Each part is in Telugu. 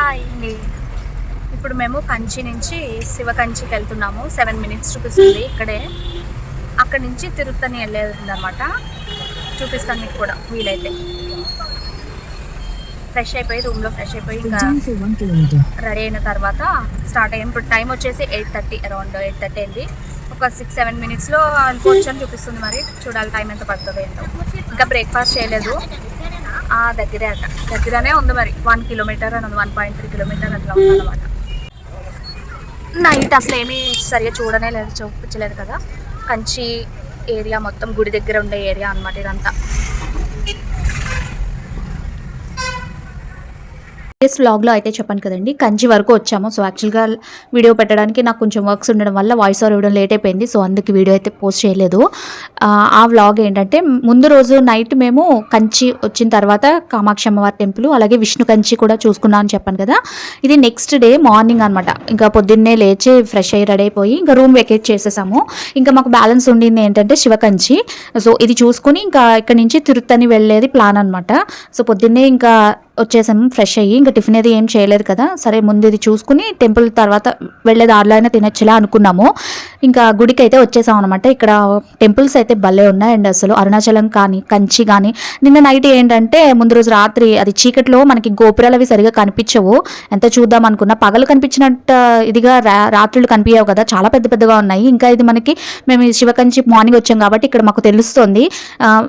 హాయ్ అండి ఇప్పుడు మేము కంచి నుంచి శివ కంచికి వెళ్తున్నాము. సెవెన్ మినిట్స్ చూపిస్తుంది ఇక్కడే. అక్కడి నుంచి తిరుత్తని వెళ్ళేది అనమాట చూపిస్తాను మీకు కూడా వీలైతే. ఫ్రెష్ అయిపోయి రూమ్లో ఫ్రెష్ అయిపోయి ఇంకా. రెడీ అయిన తర్వాత స్టార్ట్ అయ్యాం. ఇప్పుడు టైం వచ్చేసి eight thirty around eight thirty అయింది. ఒక సిక్స్ సెవెన్ మినిట్స్లో అనుకోవచ్చు అని చూపిస్తుంది మరి. చూడాలి టైం ఎంత పడుతుంది ఏంటో. ఇంకా బ్రేక్ఫాస్ట్ చేయలేదు. ఆ దగ్గరే అట. దగ్గరనే ఉంది మరి. వన్ కిలోమీటర్ అని ఉంది వన్ పాయింట్ త్రీ కిలోమీటర్ అట్లా ఉంది అనమాట నైట్ అసలు ఏమీ సరిగా చూడనే లేదు చూపించలేదు కదా. కంచి ఏరియా మొత్తం గుడి దగ్గర ఉండే ఏరియా అన్నమాట ఇదంతా. ప్రీవియస్ వ్లాగ్లో అయితే చెప్పాను కదండి. కంచి వరకు వచ్చాము. సో యాక్చువల్గా వీడియో పెట్టడానికి నాకు కొంచెం వర్క్స్ ఉండడం వల్ల వాయిస్ ఓవర్ ఇవ్వడం లేట్ అయిపోయింది. సో అందుకు వీడియో అయితే పోస్ట్ చేయలేదు. ఆ, ఆ వ్లాగ్ ఏంటంటే ముందు రోజు నైట్ మేము కంచి వచ్చిన తర్వాత కామాక్షి అమ్మవారి టెంపుల్ అలాగే విష్ణు కంచి కూడా చూసుకున్నాం అని చెప్పాను కదా. ఇది నెక్స్ట్ డే మార్నింగ్ అనమాట ఇంకా పొద్దున్నే లేచి ఫ్రెష్ అయ్యి రెడీ అయిపోయి ఇంకా రూమ్ వెకేట్ చేసేసాము. ఇంకా మాకు బ్యాలెన్స్ ఉండింది ఏంటంటే శివకంచి సో ఇది చూసుకుని ఇంకా ఇక్కడ నుంచి తిరుత్తని వెళ్ళేది ప్లాన్ అనమాట సో పొద్దున్నే ఇంకా వచ్చేసాము ఫ్రెష్ అయ్యి ఇంకా టిఫిన్ అది ఏం చేయలేదు కదా సరే ముందు ఇది చూసుకుని టెంపుల్ తర్వాత వెళ్ళే దారిలో అయినా తినొచ్చులా అనుకున్నాము. ఇంకా గుడికి అయితే వచ్చేసాం అనమాట ఇక్కడ టెంపుల్స్ అయితే భలే ఉన్నాయి. అండ్ అసలు అరుణాచలం కానీ కంచి కానీ నిన్న నైట్ ఏంటంటే ముందు రోజు రాత్రి అది చీకట్లో మనకి గోపురాలు అవి సరిగా కనిపించవు. ఎంత చూద్దాం అనుకున్నా పగలు కనిపించినట్టు ఇదిగా రా- రాత్రులు కనిపించవు కదా చాలా పెద్ద పెద్దగా ఉన్నాయి. ఇంకా ఇది మనకి మేము శివకంచి మార్నింగ్ వచ్చాం కాబట్టి ఇక్కడ మాకు తెలుస్తుంది.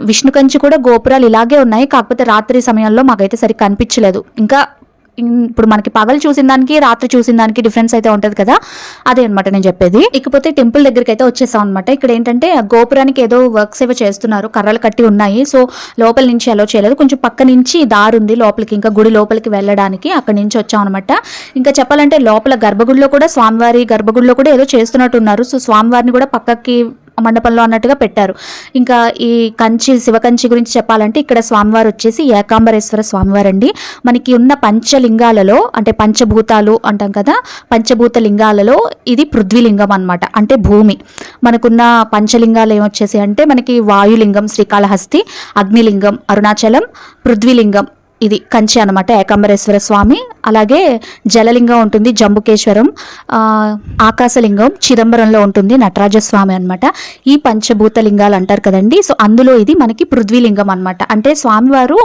విష్ణుకంచి కూడా గోపురాలు ఇలాగే ఉన్నాయి. కాకపోతే రాత్రి సమయంలో మాకైతే సరిగ్గా అనిపించలేదు ఇంకా ఇప్పుడు మనకి పగలు చూసిన దానికి రాత్రి చూసిన దానికి డిఫరెన్స్ అయితే ఉంటుంది కదా? అదే అనమాట నేను చెప్పేది. ఇకపోతే టెంపుల్ దగ్గరికి అయితే వచ్చేసాం అనమాట ఇక్కడ ఏంటంటే గోపురానికి ఏదో వర్క్స్ ఏవో చేస్తున్నారు కర్రలు కట్టి ఉన్నాయి. సో లోపల నుంచి అలో చేయలేదు. కొంచెం పక్క నుంచి దారి ఉంది లోపలికి ఇంకా గుడి లోపలికి వెళ్ళడానికి అక్కడి నుంచి వచ్చాం అనమాట ఇంకా చెప్పాలంటే లోపల గర్భగుడిలో కూడా స్వామివారి గర్భగుడిలో కూడా ఏదో చేస్తున్నట్టున్నారు సో స్వామివారిని కూడా పక్కకి మండపంలో అన్నట్టుగా పెట్టారు. ఇంకా ఈ కంచి శివకంచి గురించి చెప్పాలంటే ఇక్కడ స్వామివారు వచ్చేసి ఏకాంబరేశ్వర స్వామివారు అండి మనకి ఉన్న పంచలింగాలలో అంటే పంచభూతాలు అంటాం కదా పంచభూత లింగాలలో ఇది పృథ్వీలింగం అన్నమాట అంటే భూమి. మనకున్న పంచలింగాలు ఏమొచ్చేసి అంటే మనకి వాయులింగం శ్రీకాళహస్తి అగ్నిలింగం అరుణాచలం పృథ్వీలింగం ఇది కంచి అనమాట ఏకాంబరేశ్వర స్వామి. అలాగే జలలింగం ఉంటుంది జంబుకేశ్వరం. ఆకాశలింగం చిదంబరంలో ఉంటుంది నటరాజ స్వామి అనమాట ఈ పంచభూత లింగాలు అంటారు కదండి. సో అందులో ఇది మనకి పృథ్వీలింగం అనమాట అంటే స్వామివారు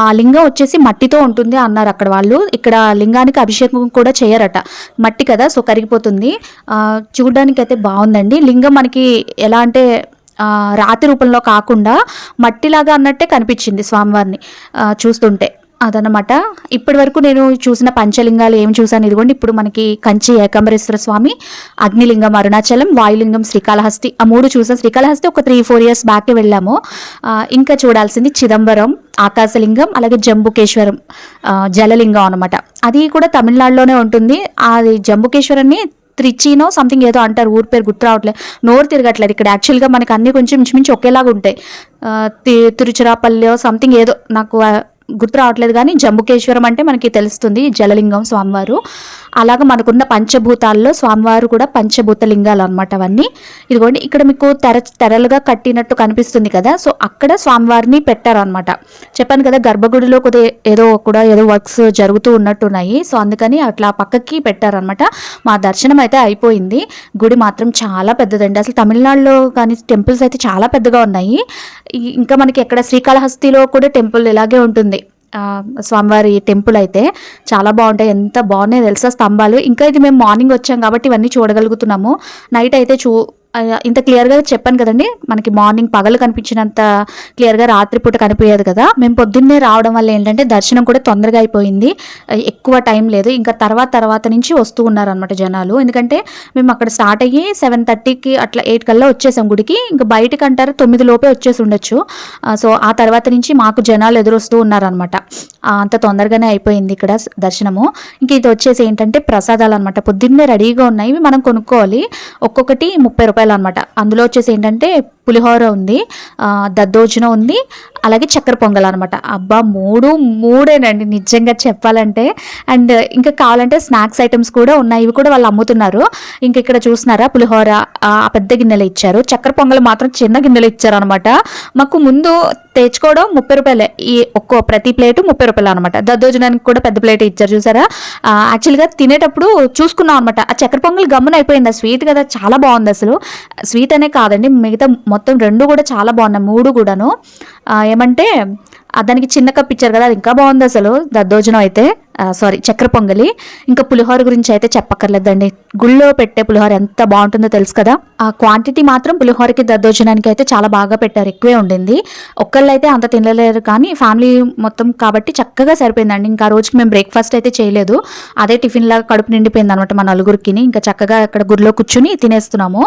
ఆ లింగం వచ్చేసి మట్టితో ఉంటుంది అన్నారు అక్కడ వాళ్ళు. ఇక్కడ లింగానికి అభిషేకం కూడా చేయరట. మట్టి కదా సో కరిగిపోతుంది. చూడడానికి అయితే బాగుందండి. లింగం మనకి ఎలా అంటే రాతి రూపంలో కాకుండా మట్టిలాగా అన్నట్టే కనిపించింది స్వామివారిని చూస్తుంటే. అదనమాట ఇప్పటి వరకు నేను చూసిన పంచలింగాలు ఏం చూసాను ఇదిగోండి. ఇప్పుడు మనకి కంచి ఏకాంబరేశ్వర స్వామి అగ్నిలింగం అరుణాచలం వాయులింగం శ్రీకాళహస్తి ఆ మూడు చూసాం. శ్రీకాళహస్తి ఒక త్రీ ఫోర్ ఇయర్స్ బ్యాక్ వెళ్ళాము. ఇంకా చూడాల్సింది చిదంబరం ఆకాశలింగం అలాగే జంబుకేశ్వరం జలలింగం అనమాట అది కూడా తమిళనాడులోనే ఉంటుంది. అది జంబుకేశ్వరాన్ని త్రిచీనో సంథింగ్ ఏదో అంటారు ఊరి పేరు గుర్తు రావట్లేదు నోరు తిరగట్లేదు ఇక్కడ. యాక్చువల్గా మనకి అన్ని కొంచెం మించుమించి ఒకేలాగా ఉంటాయి. తి- తిరుచిరాపల్లి సంథింగ్ ఏదో నాకు గుర్తు రావట్లేదు కానీ జంబుకేశ్వరం అంటే మనకి తెలుస్తుంది జలలింగం స్వామివారు. అలాగ మనకున్న పంచభూతాల్లో స్వామివారు కూడా పంచభూత లింగాలు అనమాట అవన్నీ. ఇదిగోండి ఇక్కడ మీకు తెర తెరలుగా కట్టినట్టు కనిపిస్తుంది కదా. సో అక్కడ స్వామివారిని పెట్టారనమాట చెప్పాను కదా గర్భగుడిలో కొద్దిగా ఏదో కూడా ఏదో వర్క్స్ జరుగుతూ ఉన్నట్టున్నాయి. సో అందుకని అట్లా పక్కకి పెట్టారనమాట మా దర్శనం అయితే అయిపోయింది. గుడి మాత్రం చాలా పెద్దదండి. అసలు తమిళనాడులో కానీ టెంపుల్స్ అయితే చాలా పెద్దగా ఉన్నాయి. ఇంకా మనకి ఎక్కడ శ్రీకాళహస్తిలో కూడా టెంపుల్ ఇలాగే ఉంటుంది. స్వామివారి టెంపుల్ అయితే చాలా బాగుంటాయి. ఎంత బాగున్నాయి తెలుసా స్తంభాలు. ఇంకా ఇది మేము మార్నింగ్ వచ్చాం కాబట్టి ఇవన్నీ చూడగలుగుతున్నాము. నైట్ అయితే చూ ఇంత క్లియర్గా చెప్పాను కదండి. మనకి మార్నింగ్ పగలు కనిపించినంత క్లియర్గా రాత్రిపూట కనిపించేది కదా. మేము పొద్దున్నే రావడం వల్ల ఏంటంటే దర్శనం కూడా తొందరగా అయిపోయింది. ఎక్కువ టైం లేదు. ఇంకా తర్వాత తర్వాత నుంచి వస్తూ ఉన్నారనమాట జనాలు. ఎందుకంటే మేము అక్కడ స్టార్ట్ అయ్యి సెవెన్ థర్టీకి అట్లా ఎయిట్ కల్లా వచ్చేసాం గుడికి. ఇంకా బయటకు అంటారు తొమ్మిది లోపే వచ్చేసి ఉండొచ్చు. సో ఆ తర్వాత నుంచి మాకు జనాలు ఎదురొస్తూ ఉన్నారనమాట అంత తొందరగానే అయిపోయింది ఇక్కడ దర్శనము. ఇంక ఇది వచ్చేసి ఏంటంటే ప్రసాదాలు అనమాట పొద్దున్నే రెడీగా ఉన్నాయి ఇవి మనం కొనుక్కోవాలి. ఒక్కొక్కటి ముప్పై రూపాయలు అనమాట అందులో వచ్చేసి ఏంటంటే పులిహోర ఉంది దద్దోజనం ఉంది అలాగే చక్కెర పొంగల్ అనమాట అబ్బా మూడు మూడేనండి నిజంగా చెప్పాలంటే. అండ్ ఇంకా కావాలంటే స్నాక్స్ ఐటమ్స్ కూడా ఉన్నాయి ఇవి కూడా వాళ్ళు అమ్ముతున్నారు. ఇంకా ఇక్కడ చూస్తున్నారా పులిహోర ఆ పెద్ద గిన్నెలు ఇచ్చారు. చక్కెర పొంగల్ మాత్రం చిన్న గిన్నెలు ఇచ్చారనమాట మాకు ముందు తెచ్చుకోవడం ముప్పై రూపాయలే. ఈ ఒక్కో ప్రతి ప్లేటు ముప్పై రూపాయలు అనమాట దద్దోజనానికి కూడా పెద్ద ప్లేట్ ఇచ్చారు చూసారా? యాక్చువల్గా తినేటప్పుడు చూసుకున్నాం అనమాట ఆ చక్కెర పొంగల్ గమ్మున అయిపోయింది ఆ స్వీట్ కదా చాలా బాగుంది అసలు. స్వీట్ అనే కాదండి మిగతా మొత్తం రెండు కూడా చాలా బాగున్నాయి. మూడు కూడాను. ఆ, ఏమంటే దానికి చిన్న కప్ ఇచ్చారు కదా అది ఇంకా బాగుంది అసలు. దద్దోజనం అయితే సారీ చక్కెర పొంగలి. ఇంకా పులిహోర గురించి అయితే చెప్పక్కర్లేదండి. గుళ్ళో పెట్టే పులిహోర ఎంత బాగుంటుందో తెలుసు కదా. ఆ క్వాంటిటీ మాత్రం పులిహోరకి దద్దోజనానికి అయితే చాలా బాగా పెట్టారు. ఎక్కువే ఉండింది. ఒక్కళ్ళు అయితే అంత తినలేరు కానీ ఫ్యామిలీ మొత్తం కాబట్టి చక్కగా సరిపోయిందండి. ఇంకా రోజుకి మేము బ్రేక్ఫాస్ట్ అయితే చేయలేదు. అదే టిఫిన్ లాగా కడుపు నిండిపోయింది అనమాట మా నలుగురికి ఇంకా చక్కగా అక్కడ గుడిలో కూర్చుని తినేస్తున్నాము.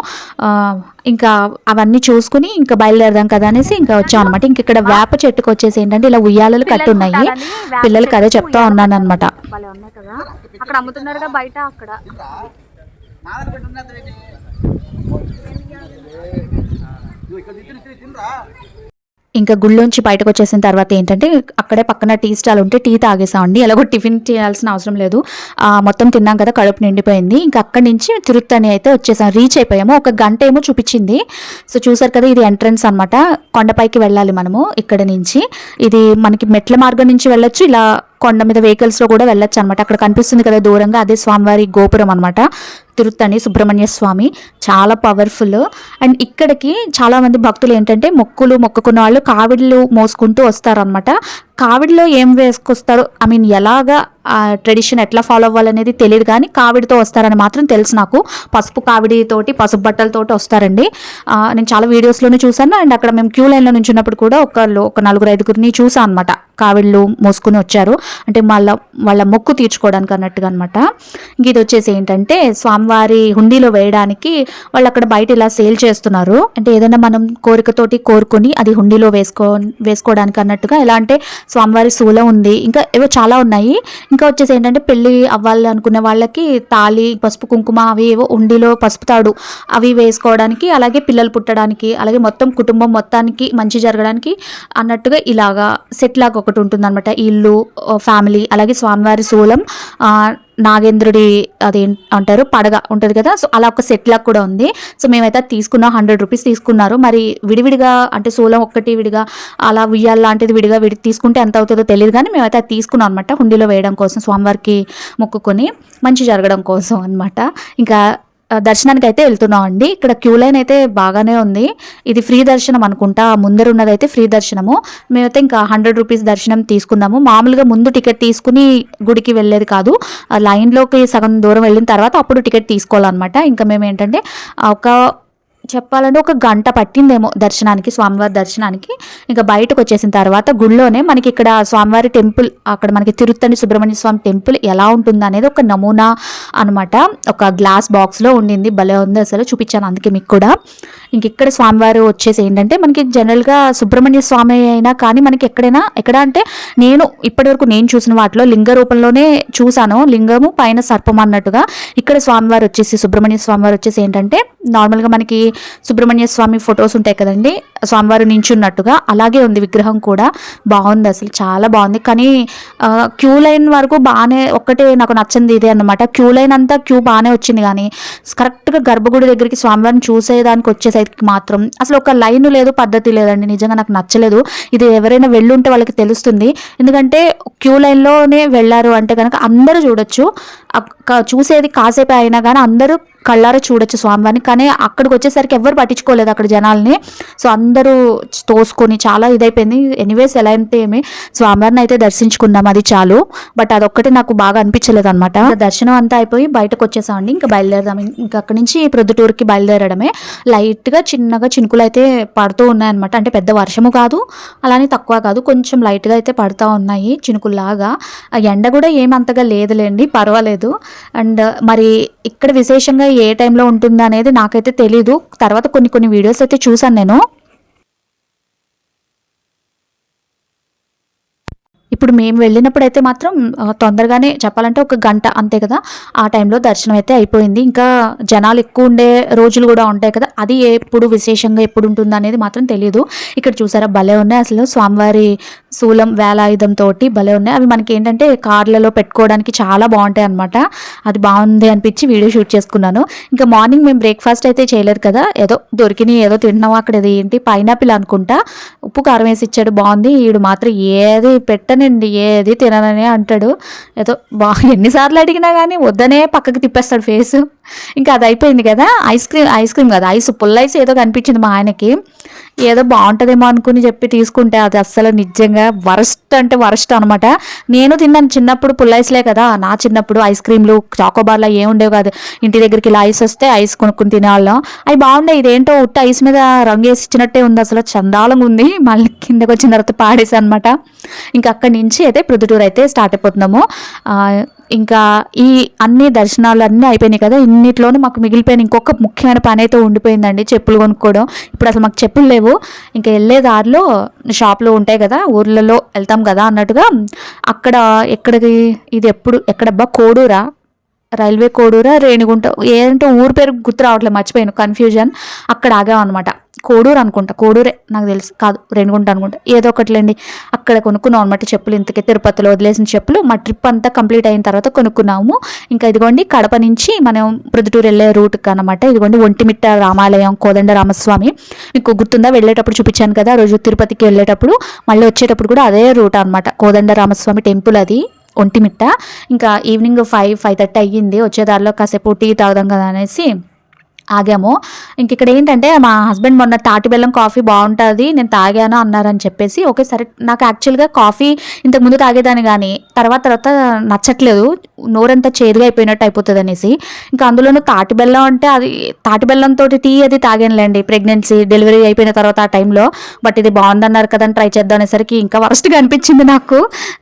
ఇంకా అవన్నీ చూసుకుని ఇంకా బయలుదేరదాం కదా అనేసి ఇంకా వచ్చాం అనమాట ఇంక ఇక్కడ వేప చెట్టుకు వచ్చేసి ఏంటంటే ఇలా ఉయ్యాలలు కట్టి ఉన్నాయి కుట్టాలని వేప పిల్లలకి అదే చెప్తా ఉన్నాను అనమాట భలే ఉన్నాయి కదా. అక్కడ అమ్ముతున్నారుగా బయట అక్కడ. ఇంకా గుళ్ళోంచి బయటకు వచ్చేసిన తర్వాత ఏంటంటే అక్కడే పక్కన టీ స్టాల్ ఉంటే టీ తాగేసామండి. ఎలాగో టిఫిన్ చేయాల్సిన అవసరం లేదు. మొత్తం తిన్నాం కదా కడుపు నిండిపోయింది. ఇంకా అక్కడి నుంచి తిరుత్తని అయితే వచ్చేసాం. రీచ్ అయిపోయాము. ఒక గంట ఏమో చూపించింది. సో చూసారు కదా ఇది ఎంట్రన్స్ అనమాట కొండపైకి వెళ్ళాలి మనము ఇక్కడ నుంచి. ఇది మనకి మెట్ల మార్గం నుంచి వెళ్ళొచ్చు ఇలా కొండ మీద వెహికల్స్లో కూడా వెళ్ళొచ్చు అనమాట అక్కడ కనిపిస్తుంది కదా దూరంగా అదే స్వామివారి గోపురం అనమాట తిరుత్తని సుబ్రహ్మణ్య స్వామి. చాలా పవర్ఫుల్ అండ్ ఇక్కడికి చాలా మంది భక్తులు ఏంటంటే మొక్కులు మొక్కుకున్న వాళ్ళు కావిళ్ళు మోసుకుంటూ వస్తారనమాట కావిడిలో ఏం వేసుకొస్తారు? ఐ మీన్ ఎలాగా ట్రెడిషన్ ఎట్లా ఫాలో అవ్వాలనేది తెలియదు కానీ కావిడితో వస్తారని మాత్రం తెలుసు నాకు. పసుపు కావిడితోటి పసుపు బట్టలతోటి వస్తారండి. నేను చాలా వీడియోస్లోనే చూశాను అండ్ అక్కడ మేము క్యూ లైన్లో నుంచున్నప్పుడు కూడా ఒక ఒక నలుగురు ఐదుగురిని చూసాను అనమాట కావిళ్ళు మోసుకుని వచ్చారు. అంటే వాళ్ళ వాళ్ళ మొక్కు తీర్చుకోవడానికి అన్నట్టుగా అనమాట ఇది వచ్చేసి ఏంటంటే స్వామివారి హుండీలో వేయడానికి వాళ్ళు అక్కడ బయట ఇలా సేల్ చేస్తున్నారు. అంటే ఏదైనా మనం కోరికతోటి కోరుకొని అది హుండీలో వేసుకో వేసుకోవడానికి అన్నట్టుగా ఎలా అంటే స్వామివారి శూలం ఉంది. ఇంకా ఏవో చాలా ఉన్నాయి. ఇంకా వచ్చేసి ఏంటంటే పెళ్ళి అవ్వాలి అనుకునే వాళ్ళకి తాళి పసుపు కుంకుమ అవి ఏవో ఉండిలో పసుపు తాడు అవి వేసుకోవడానికి అలాగే పిల్లలు పుట్టడానికి అలాగే మొత్తం కుటుంబం మొత్తానికి మంచి జరగడానికి అన్నట్టుగా ఇలాగా సెట్ లాగా ఒకటి ఉంటుంది అనమాట ఇల్లు ఫ్యామిలీ అలాగే స్వామివారి శూలం నాగేంద్రుడి అది అంటారు? పడగ ఉంటుంది కదా? సో అలా ఒక సెట్ లాగా కూడా ఉంది. సో మేమైతే అది తీసుకున్నాం. హండ్రెడ్ రూపీస్ తీసుకున్నారు. మరి విడివిడిగా అంటే సోలం ఒక్కటి విడిగా అలా ఉయ్యాల లాంటిది విడిగా విడి తీసుకుంటే ఎంత అవుతుందో తెలియదు కానీ మేమైతే అది తీసుకున్నాం అనమాట హుండీలో వేయడం కోసం స్వామివారికి మొక్కుకొని మంచి జరగడం కోసం అనమాట ఇంకా దర్శనానికి అయితే వెళ్తున్నాం అండి ఇక్కడ క్యూ లైన్ అయితే బాగానే ఉంది. ఇది ఫ్రీ దర్శనం అనుకుంటా. ముందర ఉన్నదైతే ఫ్రీ దర్శనము. మేమైతే ఇంకా హండ్రెడ్ రూపీస్ దర్శనం తీసుకున్నాము. మామూలుగా ముందు టికెట్ తీసుకుని గుడికి వెళ్ళేది కాదు. ఆ లైన్లోకి సగం దూరం వెళ్ళిన తర్వాత అప్పుడు టికెట్ తీసుకోవాలన్నమాట. ఇంకా మేము ఏంటంటే ఒక చెప్పాలంటే ఒక గంట పట్టిందేమో దర్శనానికి స్వామివారి దర్శనానికి. ఇంకా బయటకు వచ్చేసిన తర్వాత గుడిలోనే మనకి ఇక్కడ స్వామివారి టెంపుల్ అక్కడ మనకి తిరుత్తని సుబ్రహ్మణ్య స్వామి టెంపుల్ ఎలా ఉంటుంది అనేది ఒక నమూనా అనమాట ఒక గ్లాస్ బాక్స్లో ఉండింది భలే ఉంది అసలు చూపించాను అందుకే మీకు కూడా. ఇంక ఇక్కడ స్వామివారు వచ్చేసి ఏంటంటే మనకి జనరల్గా సుబ్రహ్మణ్య స్వామి అయినా కానీ మనకి ఎక్కడైనా ఎక్కడ అంటే నేను ఇప్పటివరకు నేను చూసిన వాటిలో లింగ రూపంలోనే చూశాను. లింగము పైన సర్పం అన్నట్టుగా. ఇక్కడ స్వామివారు వచ్చేసి సుబ్రహ్మణ్య స్వామివారు వచ్చేసి ఏంటంటే నార్మల్గా మనకి సుబ్రహ్మణ్య స్వామి ఫొటోస్ ఉంటాయి కదండి. స్వామివారు నించున్నట్టుగా అలాగే ఉంది విగ్రహం కూడా. బాగుంది అసలు చాలా బాగుంది. కానీ క్యూ లైన్ వరకు బాగానే ఒక్కటే నాకు నచ్చింది ఇదే అన్నమాట. క్యూ లైన్ అంతా క్యూ బాగానే వచ్చింది కానీ కరెక్ట్గా గర్భగుడి దగ్గరికి స్వామివారిని చూసేదానికి వచ్చేసరికి మాత్రం అసలు ఒక లైన్ లేదు పద్ధతి లేదండి. నిజంగా నాకు నచ్చలేదు. ఇది ఎవరైనా వెళ్ళుంటే వాళ్ళకి తెలుస్తుంది. ఎందుకంటే క్యూ లైన్లోనే వెళ్ళారు అంటే కనుక అందరూ చూడొచ్చు. చూసేది కాసేపు అయినా కానీ అందరూ కళ్ళారా చూడొచ్చు స్వామివారిని. కానీ అక్కడికి వచ్చేసరికి ఎవరు పట్టించుకోలేదు అక్కడ జనాల్ని. సో అందరూ తోసుకొని చాలా ఇదైపోయింది. ఎనీవేస్ ఎలా అంటే ఏమి స్వామివారిని అయితే దర్శించుకున్నాం అది చాలు. బట్ అదొక్కటి నాకు బాగా అనిపించలేదు అనమాట దర్శనం అంతా అయిపోయి బయటకు వచ్చేసామండి. ఇంకా బయలుదేరదాం. ఇంకా అక్కడి నుంచి ప్రొద్దుటూరుకి బయలుదేరడమే. లైట్గా చిన్నగా చినుకులు అయితే పడుతూ ఉన్నాయన్నమాట. అంటే పెద్ద వర్షము కాదు అలానే తక్కువ కాదు. కొంచెం లైట్గా అయితే పడుతూ ఉన్నాయి చినుకుల్లాగా. ఆ ఎండ కూడా ఏమంతగా లేదులేండి పర్వాలేదు. అండ్ మరి ఇక్కడ విశేషంగా ఏ టైంలో ఉంటుందా అనేది నాకైతే తెలీదు. తర్వాత కొన్ని కొన్ని వీడియోస్ అయితే చూసాను నేను. ఇప్పుడు మేము వెళ్ళినప్పుడు అయితే మాత్రం తొందరగానే చెప్పాలంటే ఒక గంట అంతే కదా. ఆ టైంలో దర్శనం అయితే అయిపోయింది. ఇంకా జనాలు ఎక్కువ ఉండే రోజులు కూడా ఉంటాయి కదా. అది ఎప్పుడు విశేషంగా ఎప్పుడు ఉంటుంది అనేది మాత్రం తెలియదు ఇక్కడ చూసారా భలే ఉన్నాయి అసలు. స్వామివారి శూలం వేలాయుధంతో భలే ఉన్నాయి. అవి మనకి ఏంటంటే కార్లలో పెట్టుకోవడానికి చాలా బాగుంటాయి అనమాట అది బాగుంది అనిపించి వీడియో షూట్ చేసుకున్నాను. ఇంకా మార్నింగ్ మేము బ్రేక్ఫాస్ట్ అయితే చేయలేదు కదా. ఏదో దొరికినాయి ఏదో తింటున్నాం. అక్కడ ఏంటి? పైనాపిల్ అనుకుంటా. ఉప్పు కారం వేసి ఇచ్చాడు. బాగుంది. వీడు మాత్రం ఏది పెట్టనండి. ఏది తిననని అంటాడు. ఏదో బా ఎన్నిసార్లు అడిగినా కానీ వద్దనే పక్కకి తిప్పేస్తాడు ఫేస్. ఇంకా అది అయిపోయింది కదా. ఐస్ క్రీమ్ ఐస్ క్రీమ్ కదా. ఐస్ పుల్ల ఐస్ ఏదో కనిపించింది మా ఆయనకి. ఏదో బాగుంటుందేమో అనుకుని చెప్పి తీసుకుంటే అది అస్సలు నిజంగా వరస్ట్ అంటే వరస్ట్ అనమాట నేను తిన్నాను చిన్నప్పుడు పుల్ల ఐస్లే కదా నా చిన్నప్పుడు ఐస్ క్రీమ్లు చాకోబార్లు ఏం ఉండేవి కాదు. ఇంటి దగ్గరికి ఇలా ఐస్ వస్తే ఐస్ కొనుక్కుని తినేవాళ్ళం. అవి బాగుండే ఇదేంటో ఉట్ట ఐస్ మీద రంగు వేసి ఇచ్చినట్టే ఉంది అసలు చందాలంగా ఉంది. మళ్ళీ కిందకి వచ్చిన తర్వాత పాడేసి అనమాట ఇంకా అక్కడి నుంచి అయితే ప్రొద్దుటూరు అయితే స్టార్ట్ అయిపోతున్నాము. ఇంకా ఈ అన్ని దర్శనాలు అన్నీ అయిపోయినాయి కదా ఇన్నిట్లోనూ మాకు మిగిలిపోయిన ఇంకొక ముఖ్యమైన పని అయితే ఉండిపోయిందండి చెప్పులు కొనుక్కోవడం. ఇప్పుడు అసలు మాకు చెప్పులు లేవు. ఇంకా వెళ్ళే దారిలో షాప్లో ఉంటాయి కదా ఊర్లలో వెళ్తాం కదా అన్నట్టుగా అక్కడ ఎక్కడికి ఇది ఎప్పుడు ఎక్కడబ్బా కోడూరా? రైల్వే కోడూరా రేణిగుంట ఏంటో ఊరు పేరు గుర్తు రావట్లేదు మర్చిపోయాను కన్ఫ్యూజన్ అక్కడ ఆగాం అనమాట కోడూరు అనుకుంటా కోడూరే నాకు తెలుసు కాదు రేణిగుంట అనుకుంటా. ఏదో ఒకటిలేండి అక్కడ కొనుక్కున్నాం అనమాట చెప్పులు ఇంతకే తిరుపతిలో వదిలేసిన చెప్పులు. మా ట్రిప్ అంతా కంప్లీట్ అయిన తర్వాత కొనుక్కున్నాము. ఇంకా ఇదిగోండి కడప నుంచి మనం ప్రొద్దుటూరు వెళ్ళే రూట్కి అనమాట ఇదిగోండి ఒంటిమిట్ట రామాలయం కోదండ రామస్వామి. మీకు గుర్తుందా? వెళ్ళేటప్పుడు చూపించాను కదా ఆ రోజు తిరుపతికి వెళ్ళేటప్పుడు. మళ్ళీ వచ్చేటప్పుడు కూడా అదే రూట్ అనమాట కోదండ రామస్వామి టెంపుల్ అది. ఒంటిమిట్ట. ఇంకా ఈవినింగ్ ఫైవ్ ఫైవ్ థర్టీ అయ్యింది. వచ్చేదారిలో కాసేపు టీ తాగుదాం కదా అనేసి ఆగాము. ఇంక ఇక్కడ ఏంటంటే మా హస్బెండ్ మొన్న తాటి బెల్లం కాఫీ బాగుంటుంది నేను తాగాను అన్నారని చెప్పేసి ఓకే సరే నాకు యాక్చువల్గా కాఫీ ఇంతకు ముందు తాగేదాన్ని కానీ తర్వాత తర్వాత నచ్చట్లేదు నోరంతా చేదుగా అయిపోయినట్టు అయిపోతుంది అనేసి. ఇంకా అందులోనూ తాటి బెల్లం అంటే అది తాటి బెల్లంతో టీ అది తాగానులేండి ప్రెగ్నెన్సీ డెలివరీ అయిపోయిన తర్వాత ఆ టైంలో. బట్ ఇది బాగుందన్నారు కదా అని ట్రై చేద్దాం అనేసరికి ఇంకా వరస్ట్గా అనిపించింది నాకు.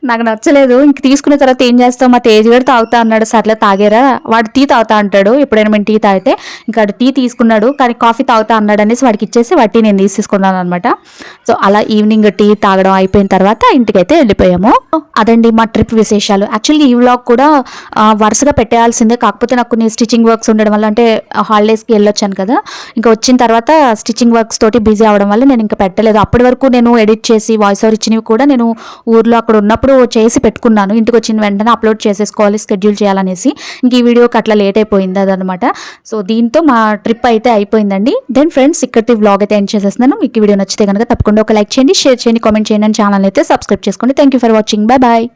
నాకు నచ్చలేదు. ఇంక తీసుకున్న తర్వాత ఏం చేస్తాం మా తేజ్ గారు తాగుతా అన్నాడు. సర్లే తాగేరా? వాడు టీ తాగుతా అంటాడు. ఎప్పుడైనా మేము టీ తాగితే ఇంకా వాడు టీ తీసుకున్నాడు కానీ కాఫీ తాగుతా అన్నాడు అనేసి వాడికి ఇచ్చేసి వాటి నేను తీసేసుకున్నాను అనమాట సో అలా ఈవినింగ్ టీ తాగడం అయిపోయిన తర్వాత ఇంటికైతే వెళ్ళిపోయాము. అదండి మా ట్రిప్ విశేషాలు. యాక్చువల్లీ ఈ వ్లాగ్ కూడా వరుసగా పెట్టేయాల్సిందే. కాకపోతే నాకు కొన్ని స్టిచ్చింగ్ వర్క్స్ ఉండడం వల్ల అంటే హాలిడేస్కి వెళ్ళొచ్చాను కదా. ఇంకా వచ్చిన తర్వాత స్టిచ్చింగ్ వర్క్స్ తోటి బిజీ అవడం వల్ల నేను ఇంకా పెట్టలేదు. అప్పటి వరకు నేను ఎడిట్ చేసి వాయిస్ ఓవర్ ఇచ్చినవి కూడా నేను ఊర్లో అక్కడ ఉన్నప్పుడు చేసి పెట్టుకున్నాను. ఇంటికి వచ్చిన వెంటనే అప్లోడ్ చేసేసుకోవాలి షెడ్యూల్ చేయాలనేసి. ఇంక ఈ వీడియోకి అట్లా లేట్ అయిపోయింది అదనమాట సో దీంతో మా ట్రిప్ అయితే అయిపోయిందండి. దెన్ ఫ్రెండ్స్ ఇక్కడి వ్లాగ్ అయితే ఎండ్ చేసేస్తున్నాను. మీకు వీడియో నచ్చితే కనుక తప్పకుండా ఒక లైక్ చేయండి షేర్ చేయండి కామెంట్ చేయండి. ఛానల్ అయితే సబ్స్క్రైబ్ చేసుకోండి. Thank you for watching bye bye